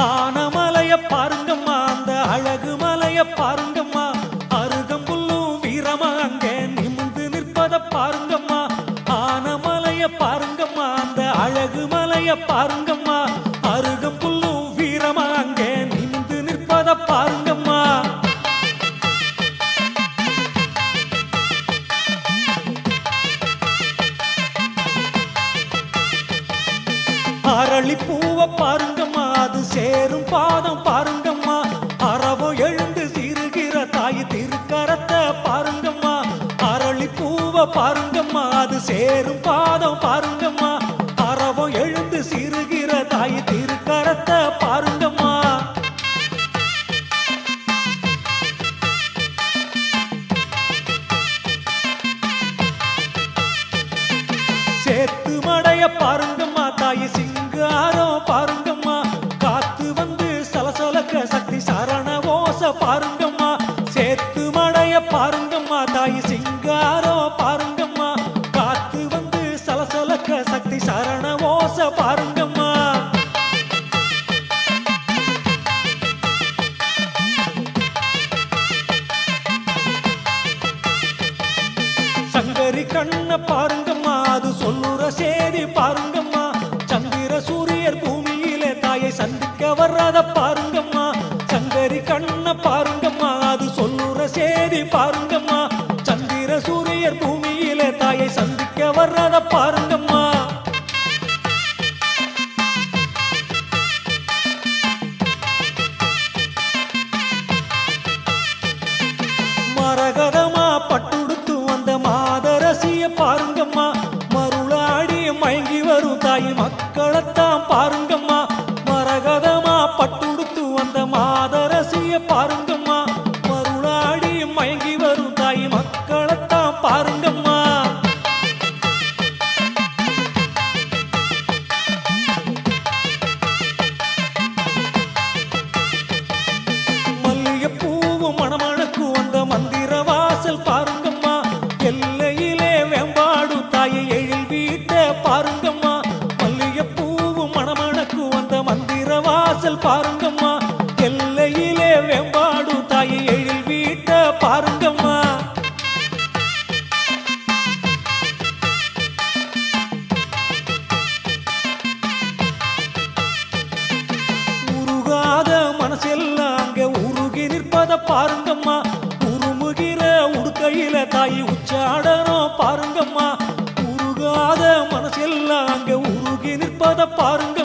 ஆனமலையை பாருங்கம்மா அந்த அழகு மலைய பாருங்கம்மா. அருகம்புல்லும் வீரமா அங்கே நிமிந்து நிற்பத பாருங்கம்மா. ஆனமலைய பாருங்கம்மா அந்த அழகு மலைய பாருங்கம்மா. அருகம்புல்லும் வீரமா அங்கே நிமிந்து நிற்பத பாருங்கம்மா. அரளி பூவை பாருங்கம்மா சேரும் பாதம் பாருங்கம்மா. அறவம் எழுந்து சீருகிற தாய் திருக்கரத்தை பாருங்கம்மா. அரளி பூவை பாருங்கம்மா. அது சேரும் பாதம் பாருங்கம்மா. அறவம் எழுந்து சிறுகிற தாய் திருக்கரத்தை பாருங்கம்மா. சேத்து மடைய பாருங்க. சரண பாருங்கம்மா சேத்து மடைய பாருங்கம்மா தாய் சிங்காரம் பாருங்கம்மா காத்து வந்து சலசலக்க சக்தி சரண ஓச பாருங்கம்மா. சங்கரி கண்ண பாருங்கம்மா அது சொல்லுற சேதி பாருங்கம்மா சந்திர சூரியர் பூமியிலே தாயை சந்திக்க வர்றத பாருங்கம்மா சேரி கண்ண பாருங்கம்மா அது சொல்லுற சேரி பாருங்கம்மா. சந்திர சூரியர் பூமியிலே தாயை சந்திக்க வர்றத பாருங்க. பாருங்கம்மா. மல்லிகைப்பூவு மணமணக்கு வந்த மந்திர வாசல் பாருங்கம்மா. எல்லையிலே வெம்பாடு தாயை எழில் வீட்ட பாருங்கம்மா. மல்லிகைப்பூவு மணமணக்கு வந்த மந்திர வாசல் பாருங்கம்மா. உருகி பாருங்கம்மா. உருமுகிற உடுக்கையில தாய் உச்சாடனம் பாருங்கம்மா. உருகாத மனசெல்லாம் அங்க உருகி நிற்பத பாருங்க.